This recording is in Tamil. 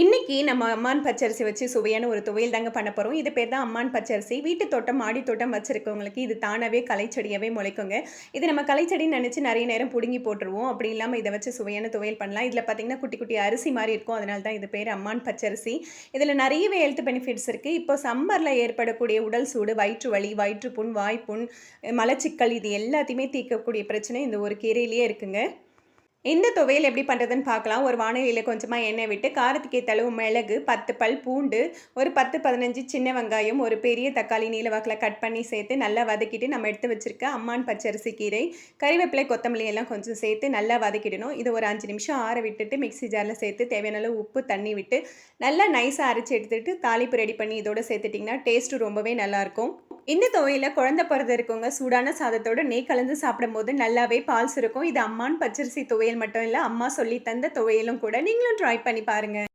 இன்றைக்கி நம்ம அம்மான் பச்சரிசி வச்சு சுவையான ஒரு துவையல் தாங்க பண்ண போகிறோம் இது பேர் தான் அம்மான் பச்சரிசி. வீட்டு தோட்டம் மாடி தோட்டம் வச்சுருக்கவங்களுக்கு இது தானாகவே கலைச்செடியாகவே முளைக்குங்க. இது நம்ம கலைச்செடின்னு நினச்சி நிறைய நேரம் பிடுங்கி போட்டுருவோம். அப்படி இல்லாமல் இதை வச்சு சுவையான துவையல் பண்ணலாம். இதில் பார்த்தீங்கன்னா குட்டி குட்டி அரிசி மாதிரி இருக்கும். அதனால தான் இது பேர் அம்மான் பச்சரிசி. இதில் நிறையவே ஹெல்த் பெனிஃபிட்ஸ் இருக்குது இப்போ சம்மரில் ஏற்படக்கூடிய உடல் சூடு வயிற்று வலி வயிற்றுப்புண் வாய்ப்புண் மலச்சிக்கல் இது எல்லாத்தையுமே தீர்க்கக்கூடிய பிரச்சனை இந்த ஒரு கீரையிலேயே இருக்குங்க. இந்த துவையல் எப்படி பண்ணுறதுன்னு பார்க்கலாம். ஒரு வானிலையில் கொஞ்சமாக எண்ணெய் விட்டு காரத்துக்கு தளவு மிளகு பத்து பல் பூண்டு ஒரு பத்து பதினஞ்சு சின்ன வெங்காயம் ஒரு பெரிய தக்காளி நீல வாக்கில் கட் பண்ணி சேர்த்து நல்லா வதக்கிட்டு நம்ம எடுத்து வச்சுருக்க அம்மான் பச்சரிசி கீரை கறிவேப்பிலை கொத்தமல்லி எல்லாம் கொஞ்சம் சேர்த்து நல்லா வதக்கிடணும். இது ஒரு அஞ்சு நிமிஷம் ஆற விட்டுட்டு மிக்ஸி ஜாரில் சேர்த்து தேவையான அளவு உப்பு தண்ணி விட்டு நல்லா நைஸாக அரைச்சி எடுத்துகிட்டு தாளிப்பு ரெடி பண்ணி இதோட சேர்த்துட்டிங்கன்னா டேஸ்ட்டு ரொம்பவே நல்லாயிருக்கும் இந்த துவையில் குழந்த பிறந்த இருக்கவங்க சூடான சாதத்தோட நெய் கலந்து சாப்பிடும்போது நல்லாவே பால் சுருக்கும். இது அம்மான் பச்சரிசி துவையல் மட்டும் இல்லை அம்மா சொல்லி தந்த துவையலும் கூட. நீங்களும் ட்ரை பண்ணி பாருங்கள்